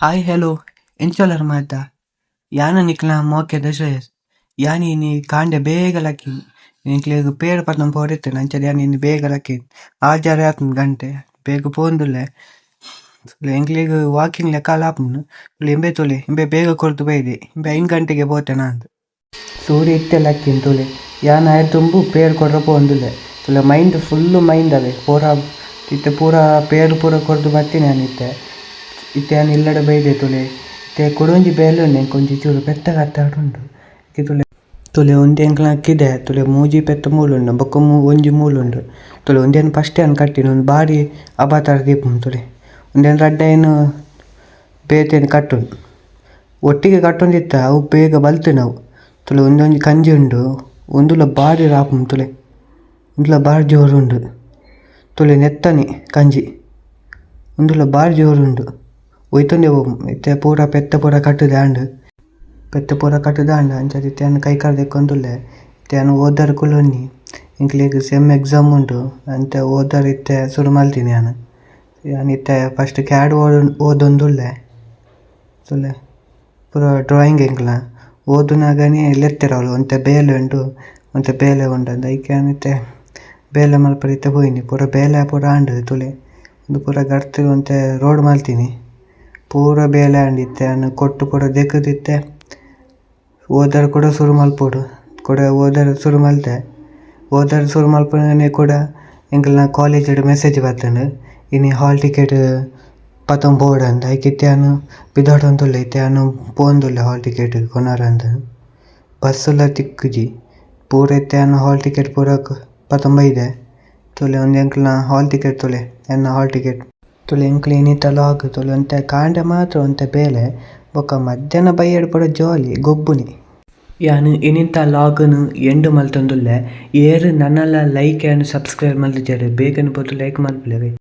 ಮಾತ ಯಾನ ನಿಕ್ಲ ಮೋಕೆದ ಶ್ರೇಯಸ್ ಯಾನ್ ಇನಿ ಕಾಂಡೆ ಬೇಗ ಲಕ್ಕಿನಿ ನಿಕ್ಲೆಗ್ ಪೇರ್ ಪತನ ಪೋರೆತ್ತೇನೆ ಅಂಚಾದ್ ಯಾನ್ ಇನಿ ಬೇಗ ಲಕ್ಕಿನಿ ಆರ್ ಜಾರೆ ಆತುಂಡು ಗಂಟೆ ಬೇಗ ಪೋವೊಂದುಲ್ಲೆ ಎಂಕ್ಲೆಗ್ ವಾಕಿಂಗ್ ಲೆಕ ಆಪುಂಡು ತುಲೆ ಎಂಬೆ ತೂಲೆ ಎಂಬೆ ಬೇಗ ಕೊರ್ದು ಬೈದೆ ಎಂಬೆ ಐನ್ ಗಂಟೆಗೆ ಪೋತೆನ ಅಂದ್ ಸೂರ್ಯ ಇತ್ತೆ ಲಕ್ಕಿನ್ ತುಲೆ ಯಾನ್ ಆಯೆ ತುಂಬು ಪೇರ್ ಕೊರ್ರೆ ಪೋವೊಂದುಲ್ಲೆ ತುಲೆ ಮೈಂಡ್ ಫುಲ್ಲ್ ಮೈಂಡ್ ಅವೆ ಪೂರ ಇತ್ತೆ ಪೂರ ಪೇರ್ ಪೂರ ಕೊರ್ದು ಬತ್ತಿನಿ ಯಾನ್ ಇತ್ತೆ ಯಾನ್ ಇಲ್ಲಡೆ ಬೈದೆ ತುಲೆ, ಇತ್ತೆ ಕುಡೊಂಜಿ ಬೇಲೆ ಉಂಡು ಎಂಕ್ ಒಂಜಿ ಚೂರು ಪೆತ್ತ ಕತ್ತಲೆ ಉಂಡು ಇತ್ತೆ ತುಲೆ ತುಲೆ ಒಂತೆ ಎಂಕ್‌ನ ಅಕ್ಕಿದೆ ತುಲೆ ಮೂಜಿ ಪೆತ್ತ ಮೂಲುಂಡು ಬೊಕ ಒಂಜಿ ಮೂಲುಂಡು. ತುಲೆ ಉಂದೆನ್ ಫಸ್ಟ್ ಆನ್ ಕಟ್ಟಿನ ಉಂದು ಬಾರಿ ಅಬಾತಾರ ದೀಪುಂಡು ತುಲೆ. ಉಂದೆನ್ ಏನು ಬೇತೆನ್ ಕಟ್ಟುಂಡು. ಒಟ್ಟಿಗೆ ಕಟ್ಟೊಂದಿತ್ತ, ಅವು ಬೇಗ ಬಲ್ತಿನಿ ಅವು ತುಲೆ ಉಂದೊಂಜಿ ಕಂಜಿ ಉಂಡು ಉಂದುಲ ಬಾರಿ ರಾಪುಂಡು ತುಲೆ. ಉಂದುಲ ಬಾರಿ ಜೋರು ಉಂಡು ತುಲೆ ನೆತ್ತನೆ, ಕಂಜಿ. ಉಂದುಲ ಬಾರಿ ಜೋರು ಪೋಪುಂಡು ಇತ್ತೆ ಪೂರ ಪೆತ್ತ ಪೂರ ಕಟ್ಟುದೆ ಆಂಡ್ ಪೆತ್ತ ಪೂರ ಕಟ್ಟುದೆ ಆಂಡ್ ಅಂಚಾದ್ ಇತ್ತೆ ಕೈಕಾಲ್ ದೆಕ್ಕೊಂದುಲ್ಲೆ ಇತ್ತೆ ಯಾನ್ ಓದಾರೆ ಕುಲ್ಲೊನ್ನಿ ಎಂಕ್ಲೆಗ್ ಸೆಮ್ ಎಕ್ಸಾಮ್ ಉಂಡು ಅಂತೆ ಓದರ್ ಇತ್ತೆ ಸುರು ಮಲ್ತಿನಿ ಯಾನ್ ಇತ್ತೆ ಫಸ್ಟ್ ಕ್ಯಾಡ್ ಓದೊಂದುಲ್ಲೆ ಸುಲ್ಲೆ ಪೂರ ಡ್ರಾಯಿಂಗ್ ಎಂಕ್‌ಲ ಓದುನಗನೆ ಲೆತ್ತೆರ್ ಅವ್ಲು ಒಂತೆ ಬೇಲೆ ಉಂಡು ಒಂತೆ ಬೇಲೆ ಉಂಡು ಐಕೆ ಯಾನ್ ಇತ್ತೆ ಬೇಲೆ ಮಲ್ಪರೆ ಇತ್ತೆ ಪೋಯಿನಿ ಪೂರ ಬೇಲೆ ಪೂರ ಆಂಡ್ ತುಲೆ ಉಂದು ಪೂರ ಗರ್ತ್ ಒಂತೆ ರೋಡ್ ಮಲ್ತಿನಿ ಪೂರ ಬೇಲೆ ಆಂಡಿತ್ತೆ ಯಾನ್ ಕೊಟ್ಟು ಪೂರ ದೆಕ್ಕ್ದ್ ಇತ್ತೆ ಓದಾರೆ ಕೂಡ ಸುರು ಮಲ್ಪೊಡು, ಕೊಡ ಓದರೆ ಸುರು ಮಲ್ತೆ. ಓದರೆ ಸುರು ಕೂಡ ಎಂಕಲ್ನ ಕಾಲೇಜ್ ಡ್ ಮೆಸೇಜ್ ಬತ್ತುಂಡು ಇನಿ ಹಾಲ್ ಟಿಕೆಟ್ ಪತೊಂದು ಬೋಡಂದ್ ಐಕ್ ಇತ್ತೆ ಯಾನ್ ಅಂತಲ್ಲ ಇತ್ತೆ ಯಾನ್ ಪೋವೊಂದುಲ್ಲೆ ಹಾಲ್ ಟಿಕೆಟ್ ಕೊನರ ಬಸ್ಸ್ ಲ ತಿಕ್ಕುಜಿ ಪೂರ ಇತ್ತೆ ಹಾಲ್ ಟಿಕೆಟ್ ಪೂರ ಪತೊಂದು ಬೈದೆ ತೊಲೆ ಒಂದು ಎಂಕ್‌ಲ್ನ ಹಾಲ್ ಟಿಕೆಟ್ ತೊಲೆ, ಎನ್ನ ಹಾಲ್ ಟಿಕೆಟ್ ತುಲೆ ಎಂಕ್‌ಲು ಇನ್ನಿತ ಲಾಗ್ ತುಲೆ ಒಂತೆ ಕಾಂಡೆ ಮಾತ್ರ ಒಂತೆ ಬೇಲೆ, ಬೊಕ ಮಧ್ಯಾಹ್ನ ಬಯ್ಯಡ್ ಪೂರ ಜಾಲಿ, ಗೊಬ್ಬುನಿ ಯಾನ್ ಇನಿಂತ ಲಾಗ್ ನ್ ಎಂಡ್ ಮಲ್ತೊಂದುಲ್ಲೆ, ಏರ್ ನನ್ನಲ ಲೈಕ್ ಆಂಡ್ ಸಬ್ಸ್ಕ್ರೈಬ್ ಮಲ್ತಿಜೆರ್ ಬೇಗನೆ ಪೋದು ಲೈಕ್ ಮನ್ಪುಲೆಗ್.